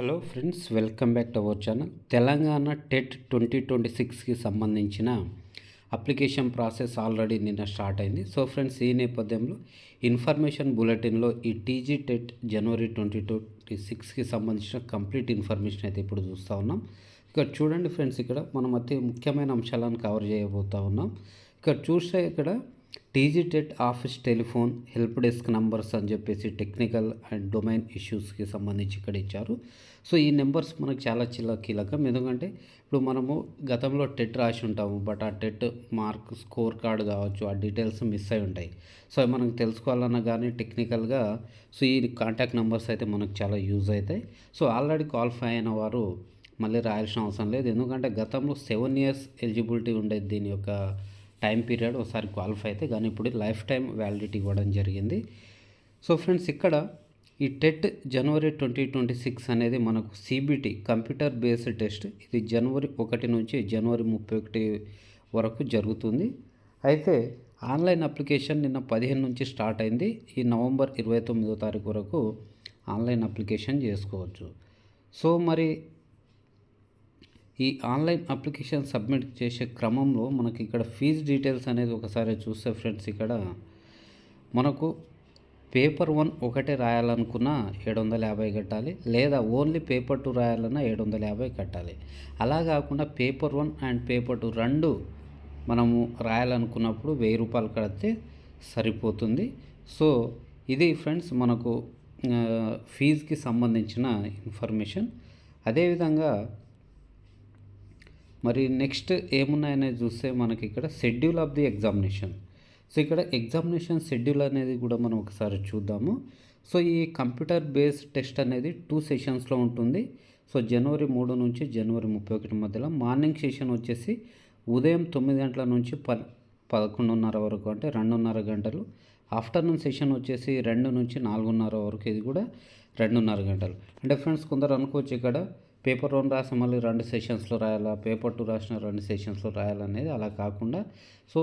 Hello friends welcome back to our channel. Telangana TET twenty twenty సిక్స్కి సంబంధించిన application process already నిన్న start అయింది. So friends ఈ నేపథ్యంలో ఇన్ఫర్మేషన్ బులెటిన్లో ఈ టీజీ టెట్ జనవరి ట్వంటీ ట్వంటీ సిక్స్కి సంబంధించిన కంప్లీట్ ఇన్ఫర్మేషన్ అయితే ఇప్పుడు చూస్తూ ఉన్నాం. ఇక్కడ చూడండి ఫ్రెండ్స్ ఇక్కడ మనం అతి ముఖ్యమైన అంశాలను కవర్ చేయబోతూ ఉన్నాం. ఇక్కడ చూస్తే ఇక్కడ TG TET office telephone help desk numbers అని చెప్పేసి టెక్నికల్ అండ్ డొమైన్ ఇష్యూస్కి సంబంధించి ఇక్కడ ఇచ్చారు. సో ఈ నెంబర్స్ మనకు చాలా చిల్ల కీలకం. ఎందుకంటే ఇప్పుడు మనము గతంలో టెట్ రాసి ఉంటాము. బట్ ఆ టెట్ మార్క్ స్కోర్ కార్డ్ కావచ్చు ఆ డీటెయిల్స్ మిస్ అయి ఉంటాయి. సో అవి మనకు తెలుసుకోవాలన్నా కానీ టెక్నికల్గా సో ఈ కాంటాక్ట్ నెంబర్స్ అయితే మనకు చాలా యూజ్ అవుతాయి. సో ఆల్రెడీ క్వాలిఫై అయిన వారు మళ్ళీ రాయాల్సిన అవసరం లేదు. ఎందుకంటే గతంలో సెవెన్ ఇయర్స్ ఎలిజిబిలిటీ ఉండేది దీని యొక్క టైం పీరియడ్ ఒకసారి క్వాలిఫై అయితే కానీ ఇప్పుడు లైఫ్ టైం వ్యాలిడిటీ ఇవ్వడం జరిగింది. సో ఫ్రెండ్స్ ఇక్కడ ఈ టెట్ జనవరి ట్వంటీ ట్వంటీ సిక్స్ అనేది మనకు సిబిటి కంప్యూటర్ బేస్డ్ టెస్ట్. ఇది జనవరి ఒకటి నుంచి జనవరి ముప్పై ఒకటి వరకు జరుగుతుంది. అయితే ఆన్లైన్ అప్లికేషన్ నిన్న పదిహేను నుంచి స్టార్ట్ అయింది. ఈ నవంబర్ ఇరవై తొమ్మిదో తారీఖు వరకు ఆన్లైన్ అప్లికేషన్ చేసుకోవచ్చు. సో మరి ఈ ఆన్లైన్ అప్లికేషన్ సబ్మిట్ చేసే క్రమంలో మనకి ఇక్కడ ఫీజు డీటెయిల్స్ అనేది ఒకసారి చూస్తే ఫ్రెండ్స్ ఇక్కడ మనకు పేపర్ వన్ ఒకటే రాయాలనుకున్న ఏడు వందల యాభై కట్టాలి లేదా ఓన్లీ పేపర్ టూ రాయాలన్నా ఏడు వందల యాభై కట్టాలి. అలా కాకుండా paper one and paper two రెండు మనము రాయాలనుకున్నప్పుడు వెయ్యి రూపాయలు కడితే సరిపోతుంది. సో ఇది ఫ్రెండ్స్ మనకు ఫీజుకి సంబంధించిన ఇన్ఫర్మేషన్. అదేవిధంగా మరి నెక్స్ట్ ఏమున్నాయనేది చూస్తే మనకి ఇక్కడ schedule of the examination so ఇక్కడ ఎగ్జామినేషన్ షెడ్యూల్ అనేది కూడా మనం ఒకసారి చూద్దాము. సో ఈ కంప్యూటర్ బేస్డ్ టెస్ట్ అనేది టూ సెషన్స్లో ఉంటుంది. సో జనవరి మూడు నుంచి జనవరి ముప్పై ఒకటి మధ్యలో మార్నింగ్ సెషన్ వచ్చేసి ఉదయం తొమ్మిది గంటల నుంచి ప పదకొండున్నర వరకు అంటే రెండున్నర గంటలు. ఆఫ్టర్నూన్ సెషన్ వచ్చేసి రెండు నుంచి నాలుగున్నర వరకు ఇది కూడా రెండున్నర గంటలు. అంటే ఫ్రెండ్స్ కొందరు అనుకోవచ్చు ఇక్కడ పేపర్ వన్ రాసిన మళ్ళీ రెండు సెషన్స్లో రాయాలా? పేపర్ టూ రాసిన రెండు సెషన్స్లో రాయాలనేది అలా కాకుండా సో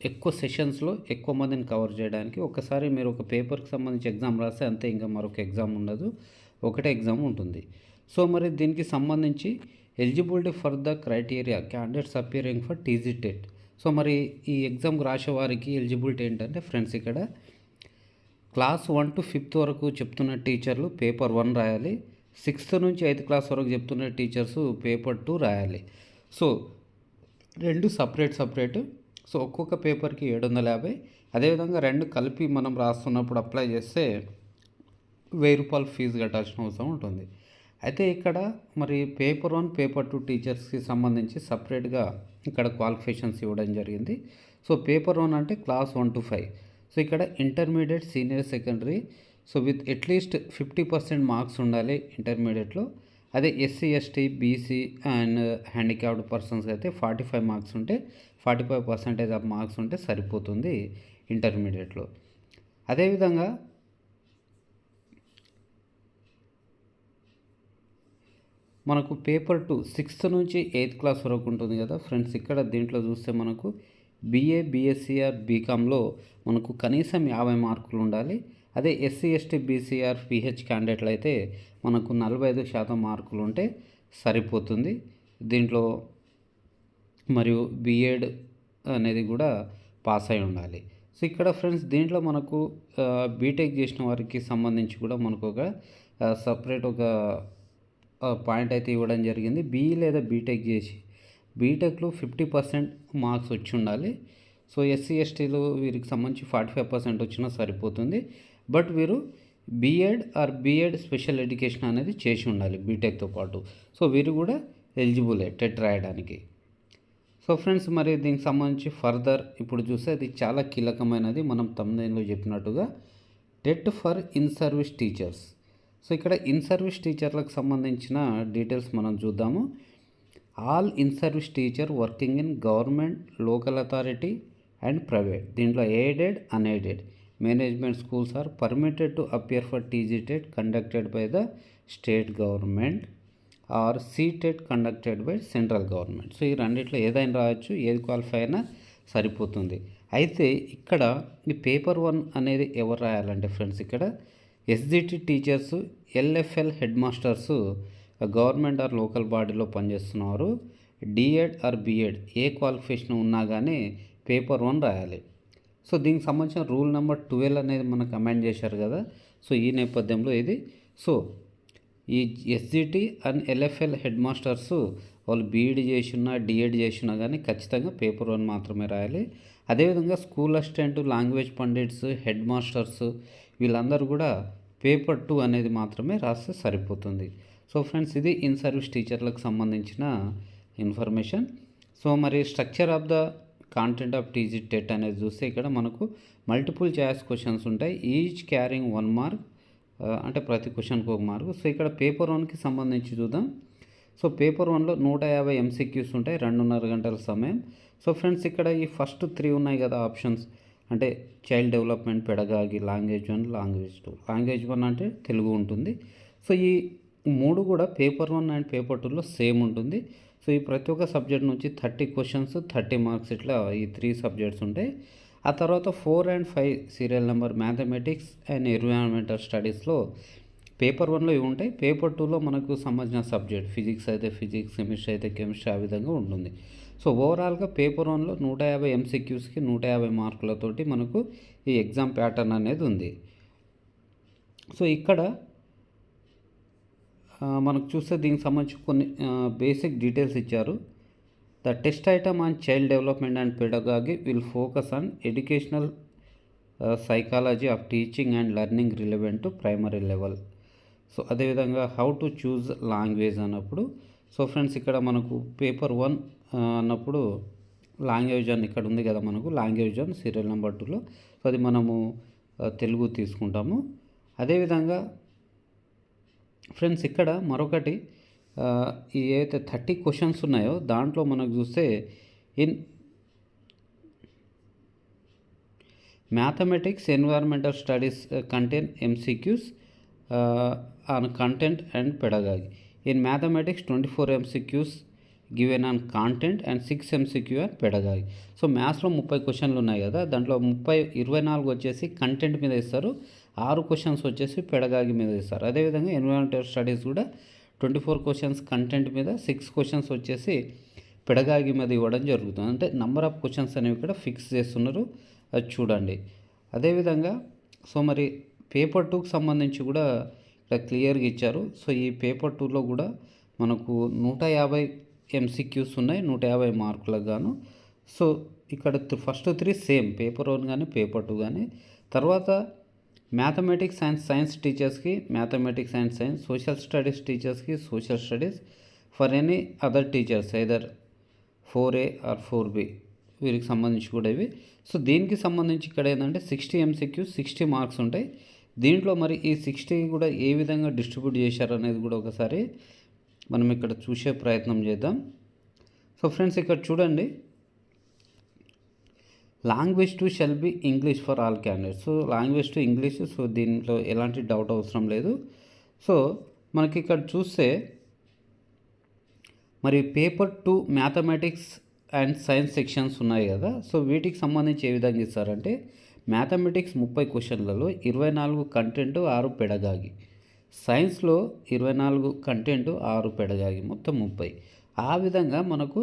ఎక్కువ సెషన్స్లో ఎక్కువ మందిని కవర్ చేయడానికి ఒకసారి మీరు ఒక పేపర్కి సంబంధించి ఎగ్జామ్ రాస్తే అంతే ఇంకా మరొక ఎగ్జామ్ ఉండదు. ఒకటే ఎగ్జామ్ ఉంటుంది. సో మరి దీనికి సంబంధించి eligibility for the criteria? Candidates appearing for TG TET. So మరి ఈ ఎగ్జామ్ రాసే వారికి ఎలిజిబిలిటీ ఏంటంటే ఫ్రెండ్స్ ఇక్కడ క్లాస్ వన్ టు ఫిఫ్త్ వరకు చెప్తున్న టీచర్లు పేపర్ వన్ రాయాలి సిక్స్త్ నుంచి ఎయిత్ క్లాస్ వరకు చెప్తున్న టీచర్స్ పేపర్ టూ రాయాలి. సో రెండు సపరేట్ సపరేట్. సో ఒక్కొక్క పేపర్కి ఏడు వందల యాభై. అదేవిధంగా రెండు కలిపి మనం రాస్తున్నప్పుడు అప్లై చేస్తే వెయ్యి రూపాయలు ఫీజు కట్టాల్సిన అవసరం ఉంటుంది. అయితే ఇక్కడ మరి పేపర్ వన్ పేపర్ టూ టీచర్స్కి సంబంధించి సపరేట్గా ఇక్కడ క్వాలిఫికేషన్స్ ఇవ్వడం జరిగింది. సో పేపర్ వన్ అంటే class one to five. So ఇక్కడ intermediate senior secondary so with at least fifty percent marks ఉండాలి ఇంటర్మీడియట్లో అదే SC ST BC and handicapped persons అయితే ఫార్టీ ఫైవ్ మార్క్స్ ఉంటే forty five percentage of marks ఉంటే సరిపోతుంది ఇంటర్మీడియట్లో అదేవిధంగా మనకు పేపర్ టూ సిక్స్త్ నుంచి ఎయిత్ క్లాస్ వరకు ఉంటుంది కదా ఫ్రెండ్స్ ఇక్కడ దీంట్లో చూస్తే మనకు బీఏ బీఎస్సీఆర్ బీకామ్లో మనకు కనీసం యాభై మార్కులు ఉండాలి. అదే ఎస్సీ ఎస్టీ బీసీఆర్ పిహెచ్ క్యాండిడేట్లు అయితే మనకు నలభై ఐదు శాతం మార్కులు ఉంటే సరిపోతుంది. దీంట్లో మరియు బీఎడ్ అనేది కూడా పాస్ అయి ఉండాలి. సో ఇక్కడ ఫ్రెండ్స్ దీంట్లో మనకు బీటెక్ చేసిన వారికి సంబంధించి కూడా మనకు ఒక సపరేట్ ఒక పాయింట్ అయితే ఇవ్వడం జరిగింది. బీఈ లేదా బీటెక్ చేసి బీటెక్లో ఫిఫ్టీ పర్సెంట్ మార్క్స్ వచ్చి ఉండాలి. సో ఎస్సీ ఎస్టీలు వీరికి సంబంధించి ఫార్టీ ఫైవ్ పర్సెంట్ వచ్చినా సరిపోతుంది. బట్ వీరు BEd or BEd special education అనేది చేసి ఉండాలి బీటెక్తో పాటు. సో వీరు కూడా ఎలిజిబులే టెట్ రాయడానికి. సో ఫ్రెండ్స్ మరి దీనికి సంబంధించి ఫర్దర్ ఇప్పుడు చూస్తే అది చాలా కీలకమైనది. మనం తమిళలో చెప్పినట్టుగా TET for in service teachers. So ఇక్కడ ఇన్ సర్వీస్ టీచర్లకు సంబంధించిన డీటెయిల్స్ మనం చూద్దాము. All in service teacher working in government local authority and private. దీంట్లో aided unaided. Management schools are permitted to appear for TG TET conducted by the state government or CTET conducted by central government. So ఈ రెండిట్లో ఏదైనా రావచ్చు ఏది qualify అయినా సరిపోతుంది. అయితే ఇక్కడ ఈ పేపర్ వన్ అనేది ఎవరు రాయాలంటే ఫ్రెండ్స్ ఇక్కడ SGT teachers LFL head masters government or local బాడీలో పనిచేస్తున్నారు D Ed or B Ed A qualification ఉన్నా కానీ పేపర్ వన్ రాయాలి. సో దీనికి సంబంధించిన రూల్ నెంబర్ ట్వెల్వ్ అనేది మనకు కమెంట్ చేశారు కదా. సో ఈ నేపథ్యంలో ఇది. సో ఈ SGT and LFL head masters వాళ్ళు బీఈడి చేసినా డిఎడ్ చేసినా కానీ ఖచ్చితంగా పేపర్ వన్ మాత్రమే రాయాలి. అదేవిధంగా school assistant language pandits head masters వీళ్ళందరూ కూడా పేపర్ టూ అనేది మాత్రమే రాస్తే సరిపోతుంది. సో ఫ్రెండ్స్ ఇది ఇన్ సర్వీస్ టీచర్లకు సంబంధించిన ఇన్ఫర్మేషన్. సో మరి structure of the content of TG TET అనేది చూస్తే ఇక్కడ మనకు మల్టిపుల్ చాయిస్ క్వశ్చన్స్ ఉంటాయి. ఈచ్ క్యారింగ్ వన్ మార్క్ అంటే ప్రతి క్వశ్చన్కి ఒక మార్క్ సో ఇక్కడ పేపర్ వన్కి సంబంధించి చూద్దాం. సో పేపర్ వన్లో నూట యాభై ఎంసీక్యూస్ ఉంటాయి రెండున్నర గంటల సమయం. సో ఫ్రెండ్స్ ఇక్కడ ఈ ఫస్ట్ త్రీ ఉన్నాయి కదా ఆప్షన్స్ అంటే child development pedagogy language one language two language one అంటే తెలుగు ఉంటుంది. సో ఈ మూడు కూడా పేపర్ వన్ అండ్ పేపర్ టూలో సేమ్ ఉంటుంది. సో ఈ ప్రతి ఒక్క సబ్జెక్ట్ నుంచి థర్టీ క్వశ్చన్స్ థర్టీ మార్క్స్ ఇట్లా ఈ త్రీ సబ్జెక్ట్స్ ఉంటాయి. ఆ తర్వాత four and five serial number mathematics and environmental స్టడీస్లో పేపర్ వన్లో ఇవి ఉంటాయి. పేపర్ టూలో మనకు సంబంధించిన సబ్జెక్ట్ ఫిజిక్స్ అయితే ఫిజిక్స్ కెమిస్ట్రీ అయితే కెమిస్ట్రీ ఆ విధంగా ఉంటుంది. సో ఓవరాల్గా పేపర్ వన్లో నూట యాభై ఎంసీక్యూస్కి నూట యాభై మార్కులతోటి మనకు ఈ ఎగ్జామ్ ప్యాటర్న్ అనేది ఉంది. సో ఇక్కడ మనకు చూస్తే దీనికి సంబంధించి కొన్ని బేసిక్ డీటెయిల్స్ ఇచ్చారు. The test item on child development and pedagogy will focus on educational psychology of teaching and learning relevant to primary level so అదేవిధంగా హౌ టు చూజ్ లాంగ్వేజ్ అన్నప్పుడు సో ఫ్రెండ్స్ ఇక్కడ మనకు పేపర్ వన్ అన్నప్పుడు language అని ఇక్కడ ఉంది కదా మనకు లాంగ్వేజ్ అని సీరియల్ నెంబర్ టూలో సో అది మనము తెలుగు తీసుకుంటాము. అదేవిధంగా ఫ్రెండ్స్ ఇక్కడ మరొకటి ఏవైతే థర్టీ క్వశ్చన్స్ ఉన్నాయో దాంట్లో మనకు చూస్తే in mathematics environmental studies content MCQs on content and pedagogy in mathematics twenty four MCQs given on content and six MCQ and pedagogy so మ్యాథ్స్లో ముప్పై క్వశ్చన్లు ఉన్నాయి కదా దాంట్లో ముప్పై ఇరవై నాలుగు వచ్చేసి కంటెంట్ మీద ఇస్తారు. ఆరు క్వశ్చన్స్ వచ్చేసి పెడగాగి మీద ఇస్తారు అదేవిధంగా ఎన్విరాన్మెంటల్ స్టడీస్ కూడా ట్వంటీ ఫోర్ క్వశ్చన్స్ కంటెంట్ మీద సిక్స్ క్వశ్చన్స్ వచ్చేసి పెడగాగి మీద ఇవ్వడం జరుగుతుంది. అంటే నంబర్ ఆఫ్ క్వశ్చన్స్ అనేవి ఇక్కడ ఫిక్స్ చేస్తున్నారు. అది చూడండి. అదేవిధంగా సో మరి పేపర్ టూకి సంబంధించి కూడా ఇక్కడ క్లియర్గా ఇచ్చారు. సో ఈ పేపర్ టూలో కూడా మనకు నూట యాభై ఎంసీక్యూస్ ఉన్నాయి. నూట యాభై మార్కులకు గాను. సో ఇక్కడ first three same paper one కానీ పేపర్ టూ కానీ తర్వాత మ్యాథమెటిక్స్ అండ్ సైన్స్ టీచర్స్కి mathematics and science social studies టీచర్స్కి social studies for any other teachers either for A or for B వీరికి సంబంధించి కూడా ఇవి. సో దీనికి సంబంధించి ఇక్కడ ఏంటంటే సిక్స్టీ ఎంసీక్యూ సిక్స్టీ మార్క్స్ ఉంటాయి. దీంట్లో మరి ఈ సిక్స్టీ కూడా ఏ విధంగా డిస్ట్రిబ్యూట్ చేశారనేది కూడా ఒకసారి మనం ఇక్కడ చూసే ప్రయత్నం చేద్దాం. సో ఫ్రెండ్స్ ఇక్కడ చూడండి. Language two shall be English for all candidates so language two English so దీంట్లో ఎలాంటి డౌట్ అవసరం లేదు. సో మనకి ఇక్కడ చూస్తే మరి paper two mathematics and science sections ఉన్నాయి కదా. సో వీటికి సంబంధించి ఏ విధంగా ఇస్తారంటే మ్యాథమెటిక్స్ ముప్పై క్వశ్చన్లలో ఇరవై నాలుగు కంటెంట్ ఆరు పెడగాగి. సైన్స్లో ఇరవై నాలుగు కంటెంట్ ఆరు పెడగాగి మొత్తం ముప్పై. ఆ విధంగా మనకు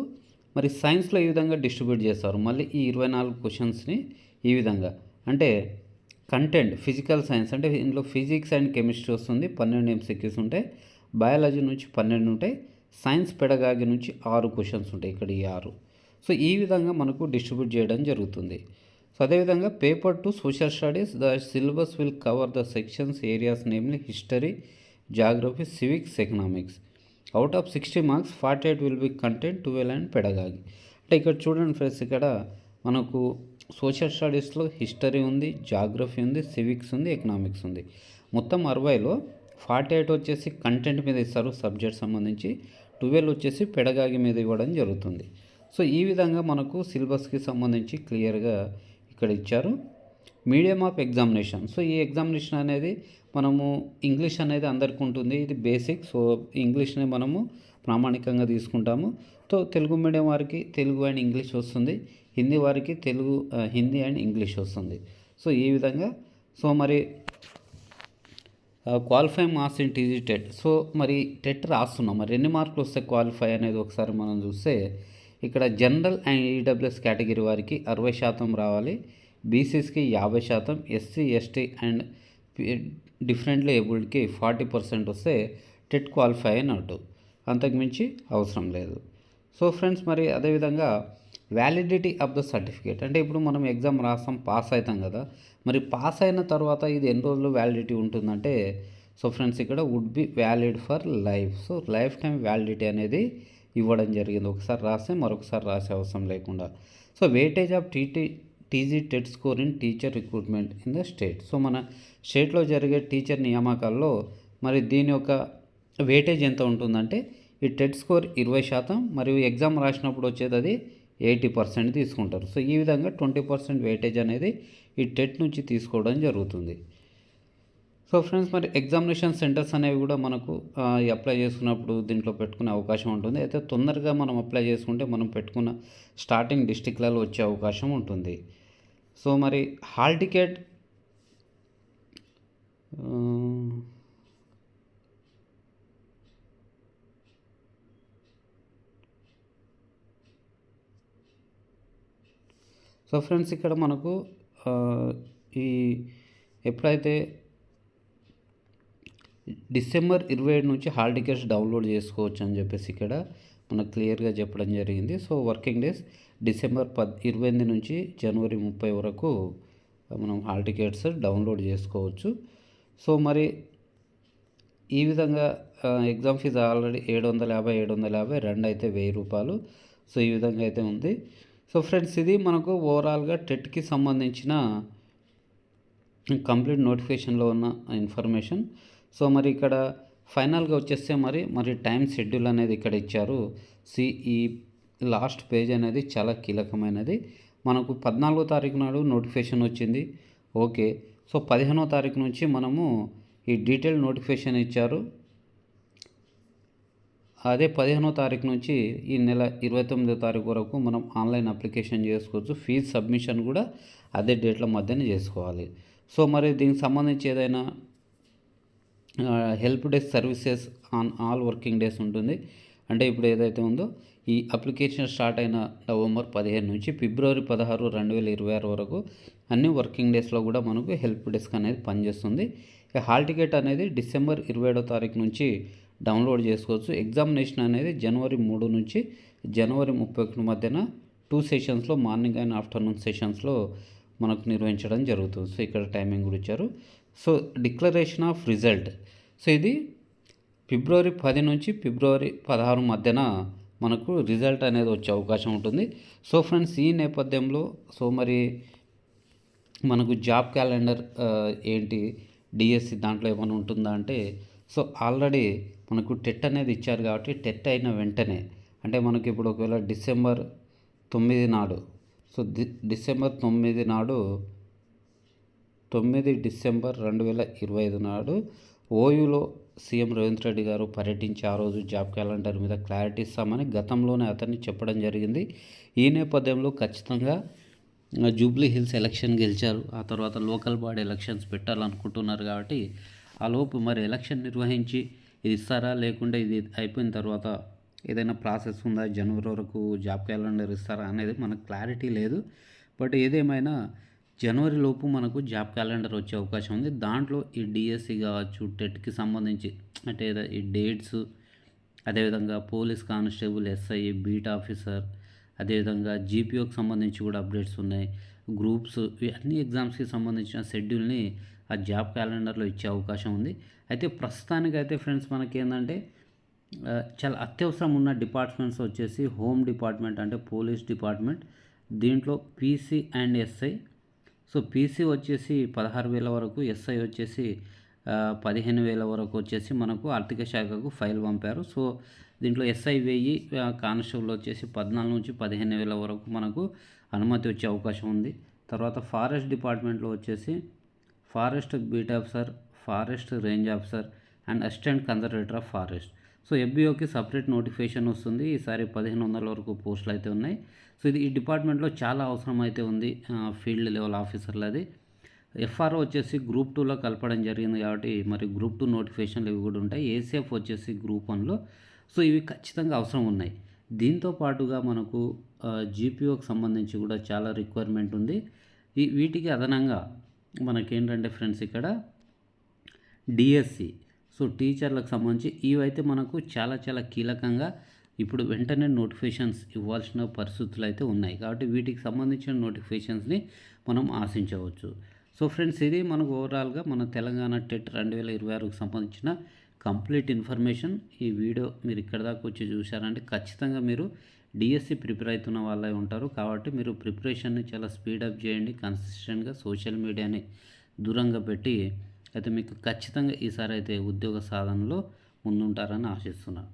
మరి సైన్స్లో ఈ విధంగా డిస్ట్రిబ్యూట్ చేస్తారు? మళ్ళీ ఈ ఇరవై నాలుగు క్వశ్చన్స్ని ఈ విధంగా. అంటే కంటెంట్ ఫిజికల్ సైన్స్ అంటే ఇందులో ఫిజిక్స్ అండ్ కెమిస్ట్రీ వస్తుంది పన్నెండు ఎంసీక్యూస్ ఉంటాయి బయాలజీ నుంచి పన్నెండు ఉంటాయి సైన్స్ పెడగాగి నుంచి ఆరు క్వశ్చన్స్ ఉంటాయి ఇక్కడ ఈ ఆరు. సో ఈ విధంగా మనకు డిస్ట్రిబ్యూట్ చేయడం జరుగుతుంది. సో అదేవిధంగా paper two social studies the syllabus will cover the sections areas namely history geography civics economics. Out of sixty marks forty eight will be content twelve and pedagogy అంటే ఇక్కడ చూడండి friends ఇక్కడ మనకు social స్టడీస్లో history ఉంది geography ఉంది civics ఉంది economics ఉంది. మొత్తం అరవైలో ఫార్టీ ఎయిట్ వచ్చేసి కంటెంట్ మీద ఇస్తారు సబ్జెక్ట్ సంబంధించి. ట్వెల్వ్ వచ్చేసి పెడగాగి మీద ఇవ్వడం జరుగుతుంది. సో ఈ విధంగా మనకు సిలబస్కి సంబంధించి క్లియర్గా ఇక్కడ ఇచ్చారు. Medium of examination. సో ఈ ఎగ్జామినేషన్ అనేది మనము ఇంగ్లీష్ అనేది అందరికి ఉంటుంది. ఇది బేసిక్. సో ఇంగ్లీష్ని మనము ప్రామాణికంగా తీసుకుంటాము. సో తెలుగు మీడియం వారికి తెలుగు అండ్ ఇంగ్లీష్ వస్తుంది. హిందీ వారికి తెలుగు హిందీ అండ్ ఇంగ్లీష్ వస్తుంది. సో ఈ విధంగా. సో మరి qualify marks in TG TET. So మరి టెట్ రాస్తున్నాం. మరి ఎన్ని మార్కులు వస్తే క్వాలిఫై అనేది ఒకసారి మనం చూస్తే ఇక్కడ జనరల్ అండ్ ఈడబ్ల్యూఎస్ కేటగిరీ వారికి అరవై శాతం రావాలి. బీసీస్కి యాభై శాతం ఎస్సీ ఎస్టీ అండ్ డిఫరెంట్లీ ఏబుల్డ్కి ఫార్టీ పర్సెంట్ వస్తే టెట్ క్వాలిఫై అన్నట్టు అంతకుమించి అవసరం లేదు. సో ఫ్రెండ్స్ మరి అదేవిధంగా వ్యాలిడిటీ ఆఫ్ ద సర్టిఫికేట్. అంటే ఇప్పుడు మనం ఎగ్జామ్ రాస్తాం పాస్ అవుతాం కదా. మరి పాస్ అయిన తర్వాత ఇది ఎన్ని రోజులు వ్యాలిడిటీ ఉంటుందంటే సో ఫ్రెండ్స్ ఇక్కడ would be valid for life. So life time validity అనేది ఇవ్వడం జరిగింది. ఒకసారి రాస్తే మరొకసారి రాసే అవసరం లేకుండా. So weightage of TT TG TET score in teacher recruitment in the state. So మన స్టేట్లో జరిగే టీచర్ నియామకాల్లో మరి దీని యొక్క వెయిటేజ్ ఎంత ఉంటుందంటే ఈ టెట్ స్కోర్ ఇరవై శాతం మరియు ఎగ్జామ్ రాసినప్పుడు వచ్చేది అది ఎయిటీ పర్సెంట్ తీసుకుంటారు. సో ఈ విధంగా ట్వంటీ పర్సెంట్ వెయిటేజ్ అనేది ఈ టెట్ నుంచి తీసుకోవడం జరుగుతుంది. సో ఫ్రెండ్స్ మరి ఎగ్జామినేషన్ సెంటర్స్ అనేవి కూడా మనకు అప్లై చేసుకున్నప్పుడు దీంట్లో పెట్టుకునే అవకాశం ఉంటుంది. అయితే తొందరగా మనం అప్లై చేసుకుంటే మనం పెట్టుకున్న స్టార్టింగ్ డిస్టిక్లలో వచ్చే అవకాశం ఉంటుంది. సో మరి హాల్ టికెట్ సో ఫ్రెండ్స్ ఇక్కడ మనకు ఈ ఎప్పుడైతే డిసెంబర్ ఇరవై ఏడు నుంచి హాల్ టికెట్స్ డౌన్లోడ్ చేసుకోవచ్చు అని చెప్పేసి ఇక్కడ మనకు క్లియర్గా చెప్పడం జరిగింది. సో వర్కింగ్ డేస్ డిసెంబర్ పద్ ఇరవై ఎనిమిది నుంచి జనవరి ముప్పై వరకు మనం హాల్ టికెట్స్ డౌన్లోడ్ చేసుకోవచ్చు. సో మరి ఈ విధంగా ఎగ్జామ్ ఫీజు ఆల్రెడీ ఏడు వందల యాభై ఏడు వందల యాభై రెండు అయితే వెయ్యి రూపాయలు. సో ఈ విధంగా అయితే ఉంది. సో ఫ్రెండ్స్ ఇది మనకు ఓవరాల్గా టెట్కి సంబంధించిన కంప్లీట్ నోటిఫికేషన్లో ఉన్న ఇన్ఫర్మేషన్. సో మరి ఇక్కడ ఫైనల్గా వచ్చేస్తే మరి మరి టైం షెడ్యూల్ అనేది ఇక్కడ ఇచ్చారు. సిఈ లాస్ట్ పేజ్ అనేది చాలా కీలకమైనది. మనకు పద్నాలుగో తారీఖు నాడు నోటిఫికేషన్ వచ్చింది. ఓకే. సో పదిహేనో తారీఖు నుంచి మనము ఈ డీటెయిల్ నోటిఫికేషన్ ఇచ్చారు. అదే పదిహేనో తారీఖు నుంచి ఈ నెల ఇరవై తొమ్మిదో తారీఖు వరకు మనం ఆన్లైన్ అప్లికేషన్ చేసుకోవచ్చు. ఫీజు సబ్మిషన్ కూడా అదే డేట్ల మధ్యనే చేసుకోవాలి. సో మరి దీనికి సంబంధించి ఏదైనా help desk services on all working days ఉంటుంది. అంటే ఇప్పుడు ఏదైతే ఉందో ఈ అప్లికేషన్ స్టార్ట్ అయిన నవంబర్ పదిహేను నుంచి ఫిబ్రవరి పదహారు రెండు వేల ఇరవై ఆరు వరకు అన్ని వర్కింగ్ డేస్లో కూడా మనకు హెల్ప్ డెస్క్ అనేది పనిచేస్తుంది. ఇక హాల్ టికెట్ అనేది డిసెంబర్ ఇరవై ఏడో తారీఖు నుంచి డౌన్లోడ్ చేసుకోవచ్చు. ఎగ్జామినేషన్ అనేది జనవరి మూడు నుంచి జనవరి ముప్పై ఒకటి మధ్యన టూ సెషన్స్లో మార్నింగ్ అండ్ ఆఫ్టర్నూన్ సెషన్స్లో మనకు నిర్వహించడం జరుగుతుంది. సో ఇక్కడ టైమింగ్ కూడా ఇచ్చారు. So declaration of result. So ఇది ఫిబ్రవరి పది నుంచి ఫిబ్రవరి పదహారు మధ్యన మనకు రిజల్ట్ అనేది వచ్చే అవకాశం ఉంటుంది. సో ఫ్రెండ్స్ ఈ నేపథ్యంలో సో మరి మనకు జాబ్ క్యాలెండర్ ఏంటి డిఎస్సి దాంట్లో ఏమైనా ఉంటుందా అంటే సో ఆల్రెడీ మనకు టెట్ అనేది ఇచ్చారు కాబట్టి టెట్ అయిన వెంటనే అంటే మనకి ఇప్పుడు ఒకవేళ డిసెంబర్ తొమ్మిది నాడు సో డి డిసెంబర్ తొమ్మిది నాడు తొమ్మిది డిసెంబర్ రెండు వేల ఇరవై ఐదు నాడు ఓయూలో సీఎం రేవంత్ రెడ్డి గారు పర్యటించి ఆ రోజు జాబ్ క్యాలెండర్ మీద క్లారిటీ ఇస్తామని గతంలోనే అతన్ని చెప్పడం జరిగింది. ఈ నేపథ్యంలో ఖచ్చితంగా జూబ్లీ హిల్స్ ఎలక్షన్ గెలిచారు. ఆ తర్వాత లోకల్ బాడీ ఎలక్షన్స్ పెట్టాలనుకుంటున్నారు కాబట్టి ఆ లోపు మరి ఎలక్షన్ నిర్వహించి ఇది ఇస్తారా? లేకుంటే ఇది అయిపోయిన తర్వాత ఏదైనా ప్రాసెస్ ఉందా? జనవరి వరకు జాబ్ క్యాలెండర్ ఇస్తారా? అనేది మనకు క్లారిటీ లేదు. బట్ ఏదేమైనా జనవరి లోపు మనకు జాబ్ క్యాలెండర్ వచ్చే అవకాశం ఉంది. దాంట్లో ఈ డిఎస్సి కావచ్చు టెట్కి సంబంధించి అంటే ఈ డేట్స్ అదేవిధంగా police constable SI beat officer అదేవిధంగా జీపీఓకి సంబంధించి కూడా అప్డేట్స్ ఉన్నాయి. గ్రూప్స్ అన్ని ఎగ్జామ్స్కి సంబంధించిన షెడ్యూల్ని ఆ జాబ్ క్యాలెండర్లో ఇచ్చే అవకాశం ఉంది. అయితే ప్రస్తుతానికి అయితే ఫ్రెండ్స్ మనకి ఏంటంటే చాలా అత్యవసరం ఉన్న డిపార్ట్మెంట్స్ వచ్చేసి హోమ్ డిపార్ట్మెంట్ అంటే పోలీస్ డిపార్ట్మెంట్ దీంట్లో PC and SI so PC వచ్చేసి పదహారు వేల వరకు ఎస్ఐ వచ్చేసి పదిహేను వేల వరకు వచ్చేసి మనకు ఆర్థిక శాఖకు ఫైల్ పంపారు. సో దీంట్లో ఎస్ఐ వెయ్యి కానిస్టేబుల్ వచ్చేసి పద్నాలుగు నుంచి పదిహేను వేల వరకు మనకు అనుమతి వచ్చే అవకాశం ఉంది. తర్వాత ఫారెస్ట్ డిపార్ట్మెంట్లో వచ్చేసి forest beat officer forest range officer and assistant conservator of forest. So ఎఫ్బిఓకి separate notification వస్తుంది. ఈసారి పదిహేను వందల వరకు పోస్టులు అయితే ఉన్నాయి. సో ఇది ఈ డిపార్ట్మెంట్లో చాలా అవసరం అయితే ఉంది ఫీల్డ్ లెవెల్ ఆఫీసర్లది ఎఫ్ఆర్ఓ వచ్చేసి గ్రూప్ టూలో కలపడం జరిగింది కాబట్టి మరి గ్రూప్ టూ నోటిఫికేషన్లు ఇవి కూడా ఉంటాయి. ఏసీఎఫ్ వచ్చేసి గ్రూప్ వన్లో. సో ఇవి ఖచ్చితంగా అవసరం ఉన్నాయి. దీంతో పాటుగా మనకు జీపీఓకి సంబంధించి కూడా చాలా రిక్వైర్మెంట్ ఉంది. ఈ వీటికి అదనంగా మనకేంటంటే ఫ్రెండ్స్ ఇక్కడ డిఎస్సి సో టీచర్లకు సంబంధించి ఇవైతే మనకు చాలా చాలా కీలకంగా ఇప్పుడు వెంటనే నోటిఫికేషన్స్ ఇవ్వాల్సిన పరిస్థితులు అయితే ఉన్నాయి. కాబట్టి వీటికి సంబంధించిన నోటిఫికేషన్స్ని మనం ఆశించవచ్చు. సో ఫ్రెండ్స్ ఇది మనకు ఓవరాల్గా మన తెలంగాణ టెట్ రెండు వేల ఇరవై ఆరుకు సంబంధించిన కంప్లీట్ ఇన్ఫర్మేషన్. ఈ వీడియో మీరు ఇక్కడ దాకా వచ్చి చూశారంటే ఖచ్చితంగా మీరు డిఎస్సి ప్రిపేర్ అవుతున్న వాళ్ళే ఉంటారు. కాబట్టి మీరు ప్రిపరేషన్ని చాలా స్పీడప్ చేయండి. కన్సిస్టెంట్గా సోషల్ మీడియాని దూరంగా పెట్టి అయితే మీకు ఖచ్చితంగా ఈసారి అయితే ఉద్యోగ సాధనలో ముందుంటారని ఆశిస్తున్నాను.